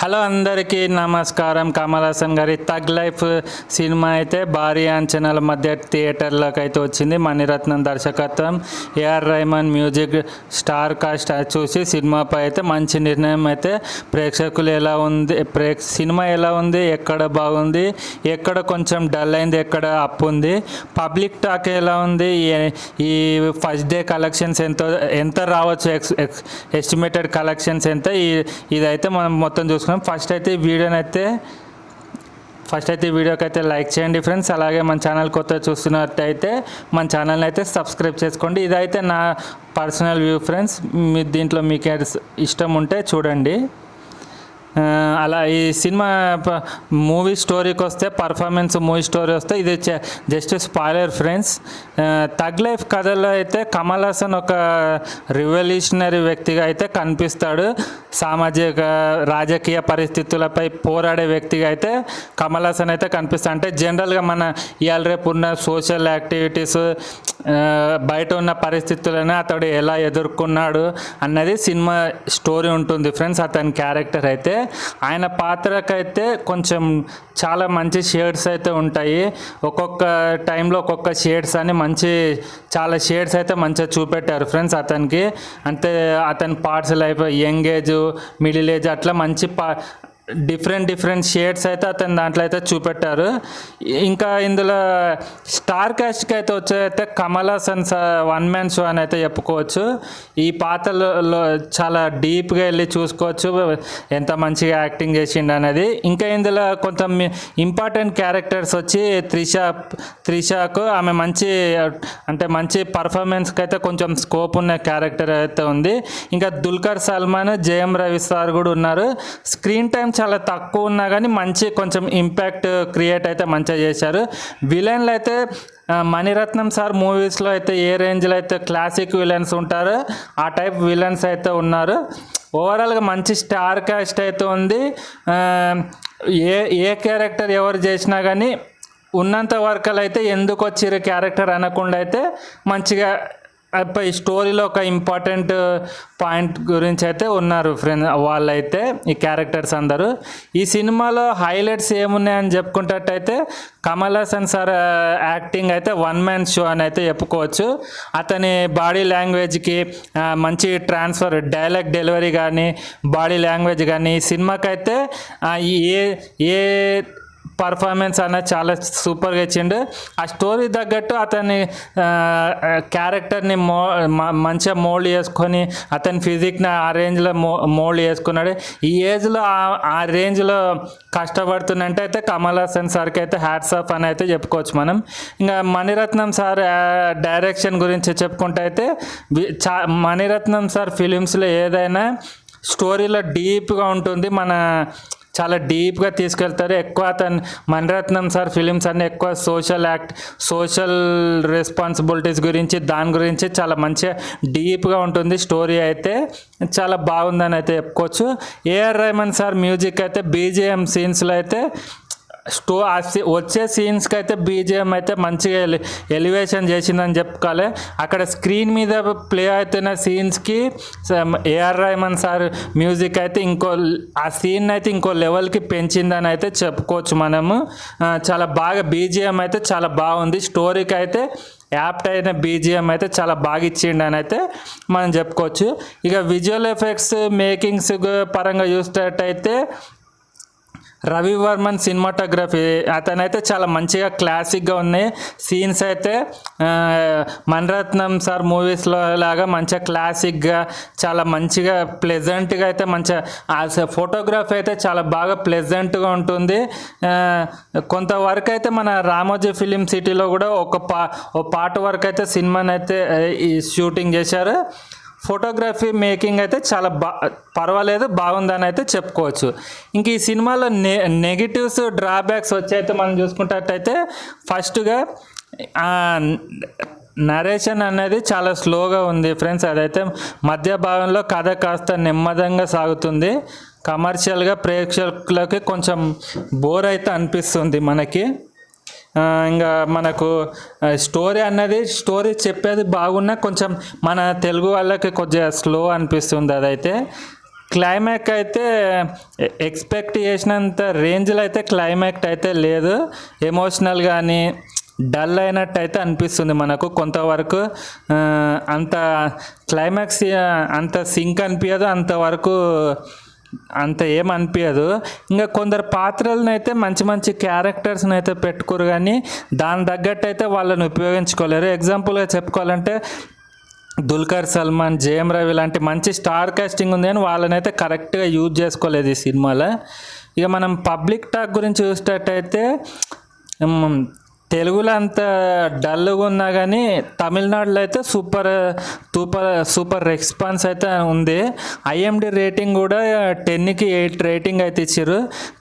Hello అందరికీ నమస్కారం. కమల్ హాసన్ గారి తగ్ లైఫ్ సినిమా అయితే భారీ అంచనాల మధ్య థియేటర్లోకి అయితే వచ్చింది. మణిరత్నం దర్శకత్వం AR Rahman music star cast చూసి సినిమాపై అయితే మంచి నిర్ణయం అయితే ప్రేక్షకులు ఎలా ఉంది ప్రే సినిమా ఎలా ఉంది ఎక్కడ బాగుంది ఎక్కడ కొంచెం డల్ అయింది ఎక్కడ అప్ ఉంది పబ్లిక్ టాక్ ఎలా ఉంది ఈ ఫస్ట్ డే కలెక్షన్స్ ఎంత ఎంత రావచ్చు ఎక్స్ ఎస్టిమేటెడ్ కలెక్షన్స్ ఎంత ఈ ఇదైతే మనం మొత్తం చేసుకున్నాం ఫస్ట్ అయితే ఈ వీడియోని అయితే ఫస్ట్ అయితే వీడియోకి అయితే లైక్ చేయండి ఫ్రెండ్స్. అలాగే మన ఛానల్ కొత్త చూస్తున్నట్టయితే మన ఛానల్ని అయితే సబ్స్క్రైబ్ చేసుకోండి. ఇదైతే నా పర్సనల్ వ్యూ ఫ్రెండ్స్. మీ దీంట్లో మీకు ఇష్టం ఉంటే చూడండి. అలా ఈ సినిమా మూవీ స్టోరీకి వస్తే పర్ఫార్మెన్స్ మూవీ స్టోరీ వస్తే ఇది just spoiler friends. Thug life కథలో అయితే కమల్ హాసన్ ఒక రివల్యూషనరీ వ్యక్తిగా అయితే కనిపిస్తాడు. సామాజిక రాజకీయ పరిస్థితులపై పోరాడే వ్యక్తిగా అయితే కమల్ హాసన్ అయితే కనిపిస్తాడు. అంటే జనరల్గా మన ఇవాళ రేపు ఉన్న సోషల్ యాక్టివిటీస్ బయట ఉన్న పరిస్థితులను అతడు ఎలా ఎదుర్కొన్నాడు అన్నది సినిమా స్టోరీ ఉంటుంది. ఫ్రెండ్స్ అతని క్యారెక్టర్ అయితే ఆయన పాత్రకైతే కొంచెం చాలా మంచి షేడ్స్ అయితే ఉంటాయి. ఒక్కొక్క టైంలో ఒక్కొక్క షేడ్స్ అని మంచి చాలా షేడ్స్ అయితే మంచిగా చూపెట్టారు ఫ్రెండ్స్ అతనికి. అంటే అతని parts life young age middle age అట్లా మంచి పా డిఫరెంట్ డిఫరెంట్ షేడ్స్ అయితే అతను దాంట్లో అయితే చూపెట్టారు. ఇంకా ఇందులో స్టార్ కాస్ట్కి అయితే వచ్చేదైతే Kamal Haasan one man show అని అయితే చెప్పుకోవచ్చు. ఈ పాత్రలో చాలా డీప్గా వెళ్ళి చూసుకోవచ్చు. ఎంత మంచిగా యాక్టింగ్ చేసిండు అనేది. ఇంకా ఇందులో కొంత ఇంపార్టెంట్ క్యారెక్టర్స్ వచ్చి త్రిష త్రిషకు ఆమె మంచి అంటే మంచి పర్ఫార్మెన్స్కి అయితే కొంచెం స్కోప్ ఉన్న క్యారెక్టర్ అయితే ఉంది. ఇంకా దుల్కర్ సల్మాన్ జయం రవి సార్ కూడా ఉన్నారు. స్క్రీన్ టైం చాలా తక్కువ ఉన్నా కానీ మంచి కొంచెం ఇంపాక్ట్ క్రియేట్ అయితే మంచిగా చేశారు. విలన్లు అయితే మణిరత్నం సార్ మూవీస్లో అయితే ఏ రేంజ్లో అయితే క్లాసిక్ విలన్స్ ఉంటారో ఆ టైప్ విలన్స్ అయితే ఉన్నారు. ఓవరాల్గా మంచి స్టార్ క్యాస్ట్ అయితే ఉంది. ఏ ఏ క్యారెక్టర్ ఎవరు చేసినా కానీ ఉన్నంత వరకలు అయితే ఎందుకు వచ్చిర్రు క్యారెక్టర్ అనకుండా అయితే మంచిగా ఈ స్టోరీలో ఒక ఇంపార్టెంట్ పాయింట్ గురించి అయితే ఉన్నారు ఫ్రెండ్ వాళ్ళైతే ఈ క్యారెక్టర్స్ అందరూ. ఈ సినిమాలో హైలైట్స్ ఏమున్నాయని చెప్పుకుంటట్టయితే కమల్ హాసన్ సార్ యాక్టింగ్ అయితే వన్ మ్యాన్ షో అని అయితే చెప్పుకోవచ్చు. అతని బాడీ లాంగ్వేజ్కి మంచి ట్రాన్స్ఫర్ డైలాగ్ డెలివరీ కానీ బాడీ లాంగ్వేజ్ కానీ ఈ సినిమాకైతే ఏ ఏ పర్ఫార్మెన్స్ అనేది చాలా సూపర్గా ఇచ్చిండు. ఆ స్టోరీ తగ్గట్టు అతని క్యారెక్టర్ని మో మంచిగా మోల్డ్ చేసుకొని అతని ఫిజిక్ని ఆ రేంజ్లో మో మోల్డ్ చేసుకున్నాడు. ఈ ఏజ్లో ఆ- రేంజ్లో కష్టపడుతున్నంటే అయితే కమల్ హాసన్ సార్కి అయితే హ్యాట్స్ ఆఫ్ అని అయితే చెప్పుకోవచ్చు మనం. ఇంకా మణిరత్నం సార్ డైరెక్షన్ గురించి చెప్పుకుంటే అయితే చా మణిరత్నం సార్ ఫిలిమ్స్లో ఏదైనా స్టోరీలో డీప్గా ఉంటుంది. మన చాలా డీప్గా తీసుకెళ్తారు. ఎక్కువ అతను మణిరత్నం సార్ ఫిలిమ్స్ అన్ని ఎక్కువ సోషల్ యాక్ట్ సోషల్ రెస్పాన్సిబిలిటీస్ గురించి దాని గురించి చాలా మంచిగా డీప్గా ఉంటుంది. స్టోరీ అయితే చాలా బాగుందని అయితే చెప్పుకోవచ్చు. ఏఆర్ రెహమాన్ సార్ మ్యూజిక్ అయితే బీజిఎం సీన్స్లో అయితే స్టో సీ- వచ్చే సీన్స్కి అయితే బీజిఎం అయితే మంచిగా ఎలి ఎలివేషన్ చేసిందని చెప్పుకోవాలి అక్కడ స్క్రీన్ మీద ప్లే అవుతున్న సీన్స్కి A R Rahman sir music అయితే ఇంకో ఆ సీన్ అయితే ఇంకో లెవెల్కి పెంచిందని అయితే చెప్పుకోవచ్చు మనము. చాలా బాగా బీజిఎం అయితే చాలా బాగుంది. స్టోరీకి అయితే యాప్ట్ అయిన బీజిఎం అయితే చాలా బాగా ఇచ్చిండు అని అయితే మనం చెప్పుకోవచ్చు. ఇక విజువల్ ఎఫెక్ట్స్ మేకింగ్స్ పరంగా చూసేటట్టయితే రవివర్మన్ సినిమాటోగ్రఫీ. అతనైతే చాలా మంచిగా క్లాసిక్గా ఉన్నాయి. సీన్స్ అయితే మణరత్నం సార్ మూవీస్లో లాగా మంచిగా క్లాసిక్గా చాలా మంచిగా ప్లెజెంట్గా అయితే మంచిగా ఫోటోగ్రఫీ అయితే చాలా బాగా ప్లెజెంట్గా ఉంటుంది. కొంతవరకు అయితే మన రామోజీ ఫిలిం సిటీలో కూడా ఒక పా ఒక పాట వరకు అయితే సినిమాని అయితే ఈ షూటింగ్ చేశారు. ఫోటోగ్రఫీ మేకింగ్ అయితే చాలా బా పర్వాలేదు బాగుందని అయితే చెప్పుకోవచ్చు. ఇంక ఈ సినిమాలో నె నెగిటివ్స్ డ్రాబ్యాక్స్ వచ్చైతే మనం చూసుకున్నట్టయితే ఫస్ట్గా నరేషన్ అనేది చాలా స్లోగా ఉంది ఫ్రెండ్స్. అదైతే మధ్య భాగంలో కథ కాస్త నెమ్మదంగా సాగుతుంది. కమర్షియల్గా ప్రేక్షకులకి కొంచెం బోర్ అయితే అనిపిస్తుంది మనకి. ఇంకా మనకు స్టోరీ అన్నది స్టోరీ చెప్పేది బాగున్నా కొంచెం మన తెలుగు వాళ్ళకి కొద్దిగా స్లో అనిపిస్తుంది అదైతే. క్లైమాక్స్ అయితే ఎక్స్పెక్ట్ చేసినంత రేంజ్లో అయితే క్లైమాక్స్ అయితే లేదు. ఎమోషనల్ కానీ డల్ అయినట్టు అయితే అనిపిస్తుంది మనకు. కొంతవరకు అంత క్లైమాక్స్ అంత సింక్ అనిపించదు అంతవరకు అంత ఏం అనిపించదు ఇంకా కొందరు పాత్రలను అయితే మంచి మంచి క్యారెక్టర్స్ని అయితే పెట్టుకోరు కానీ దాని తగ్గట్టు అయితే వాళ్ళని ఉపయోగించుకోలేరు. ఎగ్జాంపుల్గా చెప్పుకోవాలంటే దుల్కర్ సల్మాన్ జేఎం రవి లాంటి మంచి స్టార్ కాస్టింగ్ ఉంది కానీ వాళ్ళని అయితే కరెక్ట్గా యూజ్ చేసుకోలేదు ఈ సినిమాలో. ఇక మనం పబ్లిక్ టాక్ గురించి చూసేటట్టయితే తెలుగులో అంత డల్గా ఉన్నా కానీ తమిళనాడులో అయితే సూపర్ సూపర్ సూపర్ రెస్పాన్స్ అయితే ఉంది. ఐఎండి రేటింగ్ కూడా టెన్కి ఎయిట్ రేటింగ్ అయితే ఇచ్చారు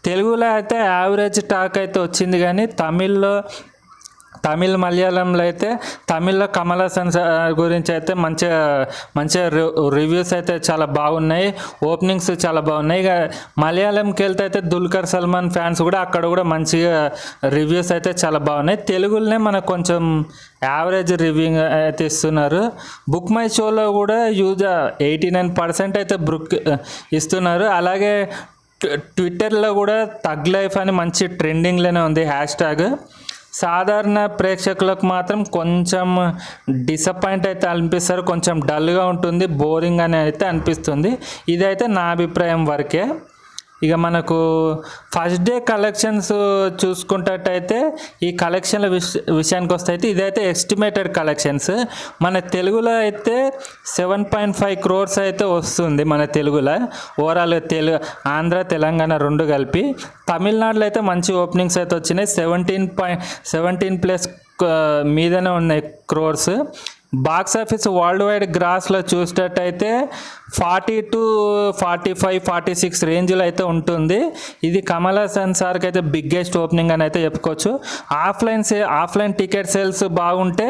తెలుగులో అయితే యావరేజ్ టాక్ అయితే వచ్చింది కానీ తమిళ్ళో తమిళ్ మలయాళంలో అయితే తమిళ్ళో కమల్ హాసన్ సార్ గురించి అయితే మంచిగా మంచిగా రివ్యూస్ అయితే చాలా బాగున్నాయి. ఓపెనింగ్స్ చాలా బాగున్నాయి. ఇక మలయాళంకి వెళ్తే అయితే దుల్కర్ సల్మాన్ ఫ్యాన్స్ కూడా అక్కడ కూడా మంచిగా రివ్యూస్ అయితే చాలా బాగున్నాయి. తెలుగులోనే మనకు కొంచెం యావరేజ్ రివ్యూ అయితే ఇస్తున్నారు. బుక్ మై షోలో కూడా యూజ్ ఎయిటీ నైన్ పర్సెంట్ అయితే బుక్ ఇస్తున్నారు. అలాగే ట్విట్టర్లో కూడా తగ్ లైఫ్ అని మంచి ట్రెండింగ్లోనే ఉంది. హ్యాష్ ట్యాగ్ సాధారణ ప్రేక్షకులకు మాత్రం కొంచెం డిసప్పాయింట్ అయితే అనిపిస్తారు కొంచెం డల్గా ఉంటుంది బోరింగ్ అని అయితే అనిపిస్తుంది. ఇదైతే నా అభిప్రాయం వరకే. ఇక మనకు ఫస్ట్ డే కలెక్షన్స్ చూసుకున్నట్టయితే ఈ కలెక్షన్ల విష విషయానికి వస్తే అయితే ఇదైతే ఎస్టిమేటెడ్ కలెక్షన్స్ మన తెలుగులో అయితే సెవెన్ పాయింట్ ఫైవ్ క్రోర్స్ అయితే వస్తుంది మన తెలుగులో. ఓవరాల్ తెలుగు ఆంధ్ర తెలంగాణ రెండు కలిపి. తమిళనాడులో అయితే మంచి ఓపెనింగ్స్ అయితే వచ్చినాయి. సెవెంటీన్ పాయింట్ సెవెంటీన్ ప్లస్ మీదనే ఉన్నాయి crores box office world wide గ్రాస్లో చూసేటట్టయితే forty two forty five forty six రేంజ్లో అయితే ఉంటుంది. ఇది కమల్ హాసన్ సార్కి అయితే బిగ్గెస్ట్ ఓపెనింగ్ అని అయితే చెప్పుకోవచ్చు. ఆఫ్లైన్ సే ఆఫ్లైన్ టికెట్ సేల్స్ బాగుంటే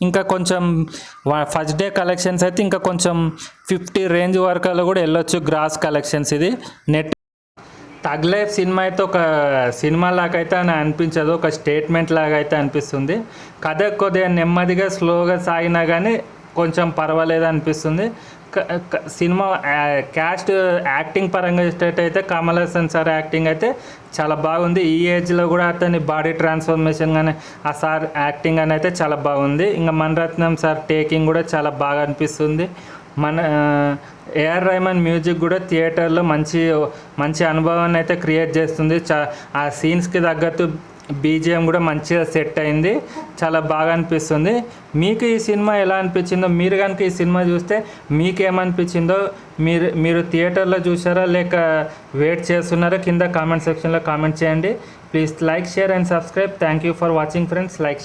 ఇంకా కొంచెం ఫస్ట్ డే కలెక్షన్స్ అయితే ఇంకా కొంచెం ఫిఫ్టీ రేంజ్ వరకు కూడా వెళ్ళొచ్చు గ్రాస్ కలెక్షన్స్ ఇది. నెట్ తగ్ లైఫ్ సినిమా అయితే ఒక సినిమా లాగా అయితే అని అనిపించదు ఒక స్టేట్మెంట్ లాగా అయితే అనిపిస్తుంది. కథ కొద్దిగా నెమ్మదిగా స్లోగా సాగినా కానీ కొంచెం పర్వాలేదు అనిపిస్తుంది. సినిమా క్యాస్ట్ యాక్టింగ్ పరంగా చూసేటట్టయితే కమల్ హాసన్ సార్ యాక్టింగ్ అయితే చాలా బాగుంది. ఈ ఏజ్లో కూడా అతని బాడీ ట్రాన్స్ఫర్మేషన్ కానీ ఆ సార్ యాక్టింగ్ అని అయితే చాలా బాగుంది. ఇంకా మణరత్నం సార్ టేకింగ్ కూడా చాలా బాగా అనిపిస్తుంది. మన ఏఆర్ రైమన్ మ్యూజిక్ కూడా థియేటర్లో మంచి మంచి అనుభవాన్ని అయితే క్రియేట్ చేస్తుంది. చా ఆ సీన్స్కి తగ్గట్టు బీజిఎం కూడా మంచిగా సెట్ అయింది. చాలా బాగా అనిపిస్తుంది. మీకు ఈ సినిమా ఎలా అనిపించిందో మీరు కనుక ఈ సినిమా చూస్తే మీకు ఏమనిపించిందో మీరు మీరు థియేటర్లో చూసారా లేక వెయిట్ చేస్తున్నారా కింద కామెంట్ సెక్షన్లో కామెంట్ చేయండి. Please like share and subscribe thank you for watching friends like